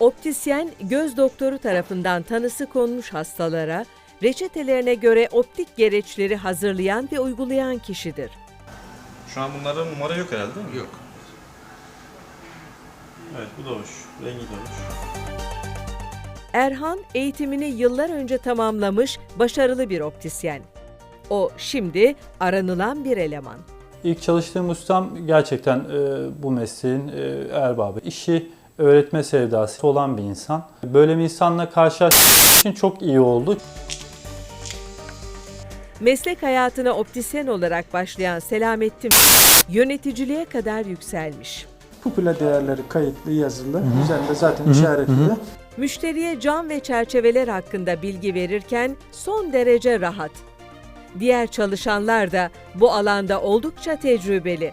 Optisyen, göz doktoru tarafından tanısı konmuş hastalara, reçetelerine göre optik gereçleri hazırlayan ve uygulayan kişidir. Şu an bunlarda numara yok herhalde değil mi? Yok. Evet bu da hoş. Rengi de hoş. Erhan eğitimini yıllar önce tamamlamış başarılı bir optisyen. O şimdi aranılan bir eleman. İlk çalıştığım ustam gerçekten e, bu mesleğin e, erbabı. İşi öğretme sevdası olan bir insan. Böyle bir insanla karşılaştığım için çok iyi oldu. Meslek hayatına optisyen olarak başlayan Selamettin yöneticiliğe kadar yükselmiş. Pupila değerleri kayıtlı, yazılı. Üzerinde zaten işaretli. Müşteriye cam ve çerçeveler hakkında bilgi verirken son derece rahat. Diğer çalışanlar da bu alanda oldukça tecrübeli.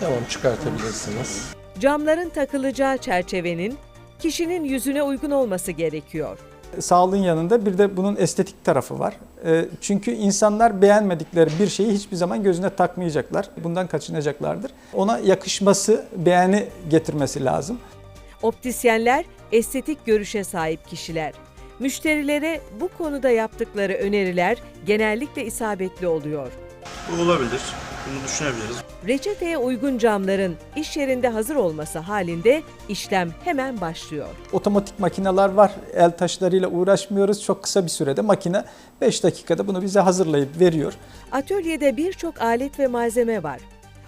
Tamam çıkartabilirsiniz. Camların takılacağı çerçevenin kişinin yüzüne uygun olması gerekiyor. Sağlığın yanında bir de bunun estetik tarafı var. Ee, Çünkü insanlar beğenmedikleri bir şeyi hiçbir zaman gözüne takmayacaklar. Bundan kaçınacaklardır. Ona yakışması, beğeni getirmesi lazım. Optisyenler estetik görüşe sahip kişiler. Müşterilere bu konuda yaptıkları öneriler genellikle isabetli oluyor. Bu olabilir. Bunu düşünebiliriz. Reçeteye uygun camların iş yerinde hazır olması halinde işlem hemen başlıyor. Otomatik makineler var. El taşlarıyla uğraşmıyoruz. Çok kısa bir sürede makine 5 dakikada bunu bize hazırlayıp veriyor. Atölyede birçok alet ve malzeme var.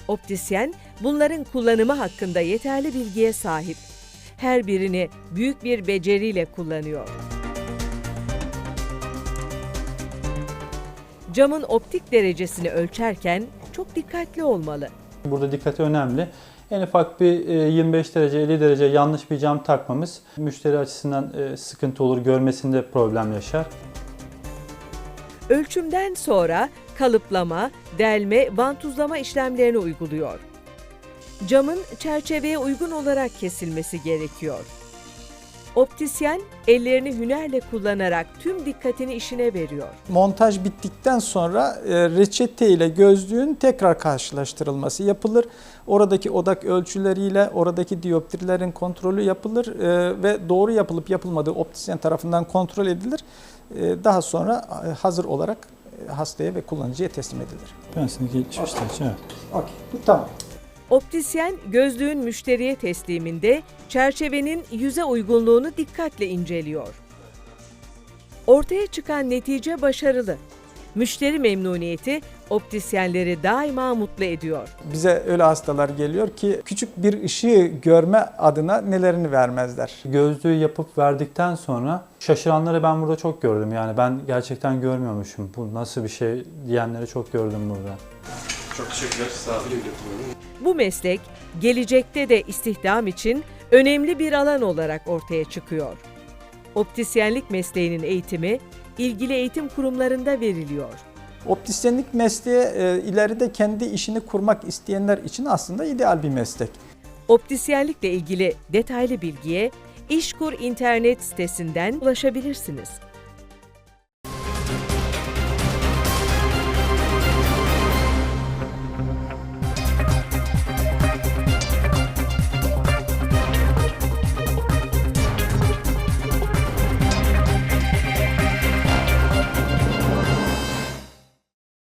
Optisyen bunların kullanımı hakkında yeterli bilgiye sahip. Her birini büyük bir beceriyle kullanıyor. Camın optik derecesini ölçerken çok dikkatli olmalı. Burada dikkati önemli. En ufak bir e, 25 derece 50 derece yanlış bir cam takmamız müşteri açısından e, sıkıntı olur, görmesinde problem yaşar. Ölçümden sonra kalıplama, delme, vantuzlama işlemlerini uyguluyor. Camın çerçeveye uygun olarak kesilmesi gerekiyor. Optisyen ellerini hünerle kullanarak tüm dikkatini işine veriyor. Montaj bittikten sonra e, reçete ile gözlüğün tekrar karşılaştırılması yapılır. Oradaki odak ölçüleriyle oradaki dioptrilerin kontrolü yapılır e, ve doğru yapılıp yapılmadığı optisyen tarafından kontrol edilir. E, Daha sonra hazır olarak hastaya ve kullanıcıya teslim edilir. Ben sizinki çıkışta evet. Okey, bu tamam. Optisyen gözlüğün müşteriye tesliminde çerçevenin yüze uygunluğunu dikkatle inceliyor. Ortaya çıkan netice başarılı. Müşteri memnuniyeti optisyenleri daima mutlu ediyor. Bize öyle hastalar geliyor ki küçük bir ışığı görme adına nelerini vermezler. Gözlüğü yapıp verdikten sonra şaşıranları ben burada çok gördüm. Yani ben gerçekten görmüyormuşum. Bu nasıl bir şey diyenleri çok gördüm burada. Çok teşekkürler. Sağ olun. Bu meslek gelecekte de istihdam için önemli bir alan olarak ortaya çıkıyor. Optisyenlik mesleğinin eğitimi ilgili eğitim kurumlarında veriliyor. Optisyenlik mesleği e, ileride kendi işini kurmak isteyenler için aslında ideal bir meslek. Optisyenlikle ilgili detaylı bilgiye İşkur internet sitesinden ulaşabilirsiniz.